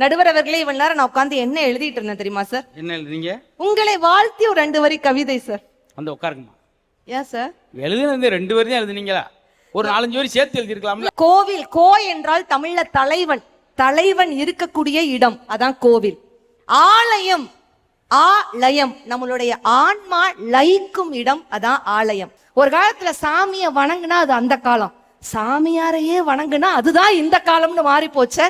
நடுவர் அவர்களே இவ்வளவு நேரம் நான் உட்காந்து என்ன எழுதிட்டு இருந்தேன் தெரியுமா சார் என்ன எழுதுறீங்க உங்களை வாழ்த்தி ஒரு ரெண்டு வரி கவிதை சார் வந்து உட்காருங்கம்மா. ஏன் சார் எழுதுனது ரெண்டு தான் எழுதுனீங்களா? ஒரு நாலஞ்சு வரி சேர்த்து எழுதிருக்கலாம்ல கோவில் கோ என்றால் தமிழ்ல தலைவன். தலைவன் இருக்கக்கூடிய இடம் அதான் கோவில். ஆலயம் ஆலயம். நம்மளுடைய ஆன்மா லயிக்கும் இடம் அதான் ஆலயம். ஒரு காலத்துல சாமியை வணங்குனா அது அந்த காலம். சாமியாரையே வணங்குனா அதுதான் இந்த காலம்னு மாறி போச்சே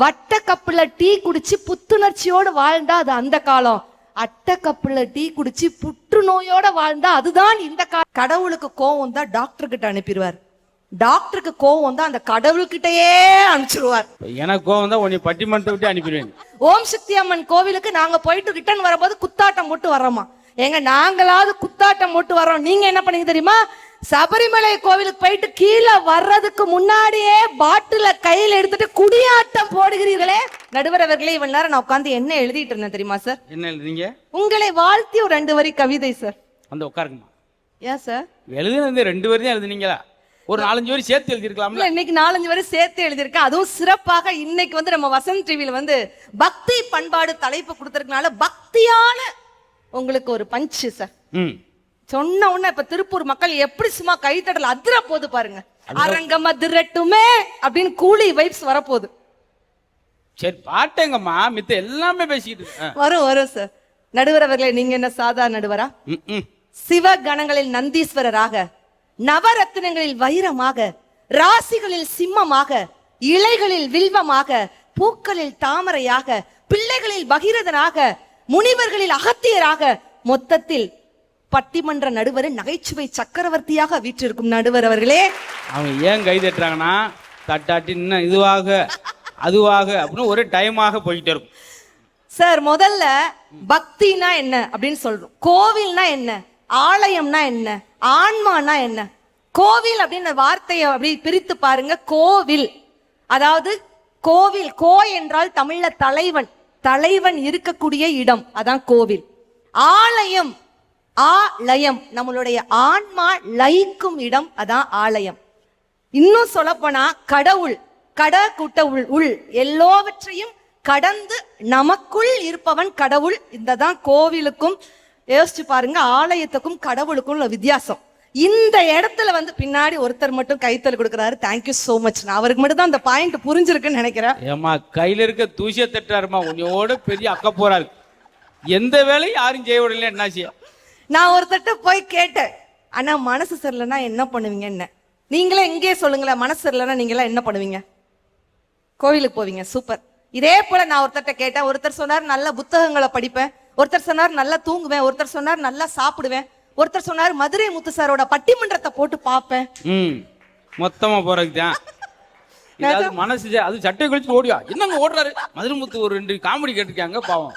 வட்ட கப்புல டீ குடிச்சு புத்துணர்ச்சியோடு வாழ்ந்தா அது அந்த காலம். அட்ட கப்புல டீ குடிச்சு புற்றுநோயோட வாழ்ந்தா அதுதான் இந்த காலம் கடவுளுக்கு கோவம் தான் டாக்டர் கிட்ட அனுப்பிடுவார். டாக்டருக்கு கோவம் தான் அந்த கடவுள்கிட்டயே அனுப்பிச்சிருவார். எனக்கு கோவம் தான் உன்னை பட்டிமன்றத்தை விட்டு அனுப்பிடுவேன். ஓம் சக்தி அம்மன் கோவிலுக்கு நாங்க போயிட்டு ரிட்டர்ன் வரும்போது குத்தாட்டம் போட்டு வர்றோமா. ஏங்க நாங்களாவது குத்தாட்டம் போட்டு வர்றோம். நீங்க என்ன பண்ணீங்க தெரியுமா? சபரிமலை கோவிலுக்கு போயிட்டு கீழே வர்றதுக்கு முன்னாடியே பாட்டில கையில எடுத்துட்டு குடியாட்டம் போடுகிறீர்களே. நடுவர் அவர்களே இவ்வளவு நேரம் நான் உட்காந்து என்ன எழுதிட்டு இருந்தேன் தெரியுமா சார் என்ன எழுதுறீங்க உங்களை வாழ்த்தி ஒரு ரெண்டு வரி கவிதை சார் வந்து உட்காருங்கம்மா. ஏன் சார் எழுதுனது ரெண்டு பேரும் தான் எழுதுனீங்களா? ஒரு நாலஞ்சு வரி சேர்த்து எழுதிருக்கலாம்ல இல்ல, இன்னைக்கு நாலஞ்சு வரை சேர்த்து எழுதியிருக்கேன். அதுவும் சிறப்பாக இன்னைக்கு வந்து நம்ம வசந்த் டிவில வந்து பக்தி பண்பாடு தலைப்பு கொடுத்திருக்கனால பக்தியான உங்களுக்கு ஒரு பஞ்சு சார் ம். சொன்ன உடனே இப்ப திருப்பூர் மக்கள் எப்படி சும்மா கைத்தடல் அதிர போது பாருங்க. அரங்கம் அதிரட்டுமே அப்படின்னு கூலி வைப்ஸ் வரப்போகுது. சரி பாட்டேங்கம்மா மித்த எல்லாமே பேசிக்கிட்டு. வரும் வரும் சார் நடுவர் அவர்களே நீங்க என்ன சாதா நடுவரா? ம். சிவகணங்களில் நந்தீஸ்வரராக நவரத்தினங்களில் வைரமாக ராசிகளில் சிம்மமாக இலைகளில் வில்வமாக பூக்களில் தாமரையாக பிள்ளைகளில் பகீரதனாக முனிவர்களில் அகத்தியராக மொத்தத்தில் பட்டிமன்ற நடுவர் நகைச்சுவை சக்கரவர்த்தியாக வீற்றிருக்கும் நடுவர் அவர்களே. அவங்க ஏன் கை தட்டுறாங்கன்னா தட்டாட்டி இன்னும் இதுவாக அதுவாக அப்படின்னு ஒரே டைமாக போய்கிட்டே இருக்கும். சார் முதல்ல பக்தினா என்ன அப்படின்னு சொல்றோம். கோவில்னா என்ன? ஆலயம்னா என்ன? ஆன்மானா என்ன? கோவில் அப்படின்ற வார்த்தையை அப்படி பிரித்து பாருங்க. கோவில். அதாவது கோவில் கோ என்றால் தமிழ்ல தலைவன். தலைவன் இருக்கக்கூடிய இடம். அதான் கோவில். ஆலயம். ஆலயம் நம்மளுடைய ஆன்மா லயிக்கும் இடம் அதான் ஆலயம் இன்னும் சொல்லப்போனா கடவுள் கட கூட்ட உள் உள் எல்லாவற்றையும் கடந்து நமக்குள் இருப்பவன் கடவுள். இந்த தான் கோவிலுக்கும் யோசிச்சு பாருங்க ஆலயத்துக்கும் கடவுளுக்கும் உள்ள வித்தியாசம். இந்த இடத்துல வந்து பின்னாடி ஒருத்தர் மட்டும் கைத்தல் கொடுக்குறாரு. தேங்க்யூ சோ மச் நான் அவருக்கு மட்டும் தான் அந்த பாயிண்ட் புரிஞ்சிருக்குன்னு நினைக்கிறேன். ஏமா கையில இருக்க தூசிய தட்டாருமா உன்னோட பெரிய அக்க போறாரு. எந்த வேலையும் யாரும் செய்ய விடல என்ன செய்ய? நான் ஒருத்தர்ட்ட போய் கேட்டேன். ஆனா மனசு சரியில்லைன்னா என்ன பண்ணுவீங்க என்ன நீங்களே இங்கேயே சொல்லுங்களேன் மனசு சரியில்லைன்னா நீங்களாம் என்ன பண்ணுவீங்க? கோவிலுக்கு போவீங்க சூப்பர். இதே போல நான் ஒருத்தர்ட்ட கேட்டேன். ஒருத்தர் சொன்னார் நல்ல புத்தகங்களை படிப்பேன். ஒருத்தர் சொன்னார் நல்லா தூங்குவேன். ஒருத்தர் சொன்னார் நல்லா சாப்பிடுவேன். ஒருத்தர் சொன்னார் மதுரை முத்து சாரோட பட்டிமன்றத்தை போட்டு பார்ப்பேன். ம். மொத்தமா போறதுக்கு தான். இதாவது மனசு அது சட்டை கழிச்சு ஓடியா? என்னங்க ஓடுறாரு? மதுரமுத்து ஒரு ரெண்டு காமெடி கேட்டிருக்காங்க பாவம்.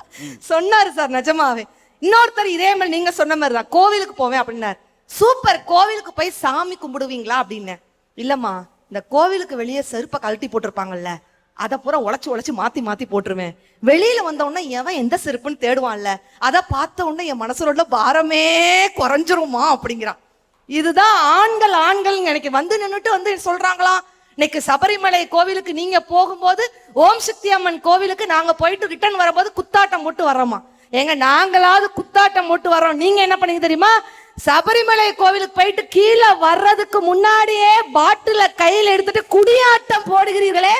சொன்னாரு சார் நிஜமாவே. இன்னொருத்தர் இதே மாதிரி நீங்க சொன்ன மாதிரி தான் கோவிலுக்கு போவேன் அப்படின்னாரு. சூப்பர் கோவிலுக்கு போய் சாமி கும்பிடுவீங்களா அப்படின்னு. இல்லம்மா இந்த கோவிலுக்கு வெளியே செருப்பை கழட்டி போட்டிருப்பாங்கல்ல அதை பூரா உழைச்சி உழைச்சி மாத்தி மாத்தி போட்டுருவேன். வெளியில வந்தவொடனே எவன் எந்த செருப்புன்னு தேடுவான்ல அதை பார்த்த உடனே என் மனசுல உள்ள பாரமே குறைஞ்சிருமா அப்படிங்கிறான். இதுதான் ஆண்கள் ஆண்கள் எனக்கு வந்து நின்னுட்டு வந்து சொல்றாங்களாம் இன்னைக்கு சபரிமலை கோவிலுக்கு நீங்க போகும்போது ஓம் சக்தி அம்மன் கோவிலுக்கு நாங்க போயிட்டு ரிட்டர்ன் வரும்போது குத்தாட்டம் போட்டு வர்றோமா? ஏங்க நாங்களாவது குத்தாட்டம் போட்டு வர்றோம். நீங்க என்ன பண்ணீங்க தெரியுமா? சபரிமலை கோவிலுக்கு போயிட்டு கீழே வர்றதுக்கு முன்னாடியே பாட்டில கையில எடுத்துட்டு குடியாட்டம் போடுகிறீர்களே.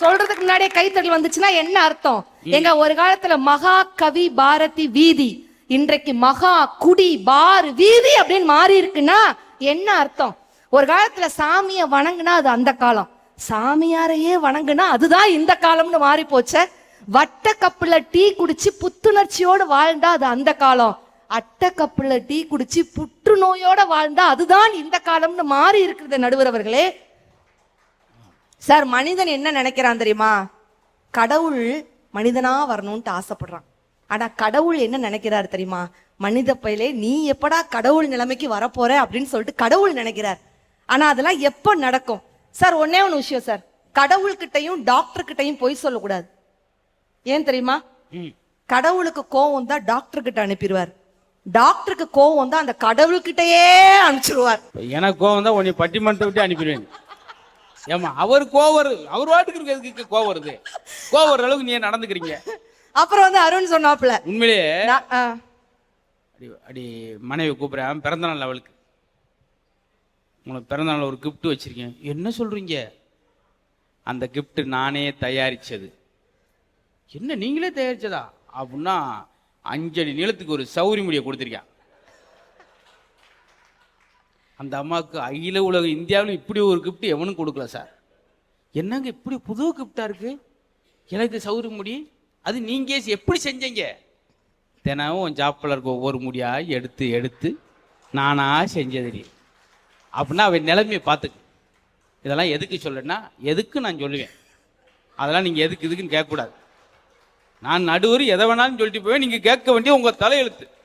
சொல்றதுக்கு முன்னாடியே கைத்தறல் வந்துச்சுன்னா என்ன அர்த்தம்? எங்க ஒரு காலத்துல மகா கவி பாரதி வீதி இன்றைக்கு மகா குடி பார் வீதி அப்படின்னு மாறி இருக்குன்னா என்ன அர்த்தம்? ஒரு காலத்துல சாமியை வணங்குனா அது அந்த காலம். சாமியாரையே வணங்குனா அதுதான் இந்த காலம்னு மாறி போச்சே. வட்ட கப்புல டீ குடிச்சு புத்துணர்ச்சியோடு வாழ்ந்தா அது அந்த காலம். அட்ட கப்புல டீ குடிச்சு புற்றுநோயோட வாழ்ந்தா அதுதான் இந்த காலம்னு மாறி இருக்கிறது நடுவர் அவர்களே சார் மனிதன் என்ன நினைக்கிறான் தெரியுமா? கடவுள் மனிதனா வரணும்ட்டு ஆசைப்படுறான். ஆனா கடவுள் என்ன நினைக்கிறார் தெரியுமா? மனித பயிலே நீ எப்படா கடவுள் நிலைமைக்கு வரப்போற? அப்படின்னு சொல்லிட்டு கடவுள் நினைக்கிறார். ஆனா அதெல்லாம் எப்போ நடக்கும்? சார் ஒன்னே ஒன்று விஷயம் சார். கடவுள்கிட்டையும் டாக்டர் கிட்டையும் போய் சொல்லக்கூடாது. ஏன் தெரியுமா. கடவுளுக்கு கோவம் தான் டாக்டர் கிட்ட அனுப்பிடுவார். டாக்டருக்கு கோவம் தான் அந்த கடவுள்கிட்டயே அனுப்பிச்சிருவார். எனக்கு கோவம் தான் உன்னை பட்டிமன்றத்தை விட்டு அனுப்பிடுவேன். ஏமா அவர் கோவம் வருது. அவர் வாட்டுக்கு இருக்கிறதுக்கு கோவம் வருது? கோவம் வர அளவுக்கு நீ நடந்துக்கிறீங்க? அப்புறம் வந்து அருண் சொன்னாப்புல உண்மையிலேயே அடி அடி மனைவி கூப்பிட்றேன். பிறந்தநாள் அவளுக்கு. உங்களுக்கு பிறந்தநாள் ஒரு gift வச்சிருக்கேன். என்ன சொல்றீங்க? அந்த gift நானே தயாரிச்சது. என்ன நீங்களே தயாரிச்சதா? அப்படின்னா அஞ்சடி நீளத்துக்கு ஒரு சௌரி முடியை கொடுத்துருக்கேன். அந்த அம்மாவுக்கு அகில உலக இந்தியாவில் இப்படி ஒரு கிஃப்ட் எவனும் கொடுக்கல சார். என்னங்க இப்படி புது கிஃப்டா இருக்கு? எனக்கு சௌரி முடி அது நீங்க எப்படி செஞ்சீங்க? தினமும் ஜாப்பில் இருக்க ஒவ்வொரு முடியா எடுத்து எடுத்து நானா செஞ்சதுடி. அப்படின்னா அவன் நிலைமையை பார்த்துக்கு. இதெல்லாம் எதுக்கு சொல்லுன்னா எதுக்கு நான் சொல்லுவேன்? அதெல்லாம் நீங்கள் எதுக்கு எதுக்குன்னு கேட்கக்கூடாது. நான் நடுவர் எதை வேணாலும் சொல்லிட்டு போவேன். நீங்கள் கேட்க வேண்டிய உங்கள் தலையெழுத்து.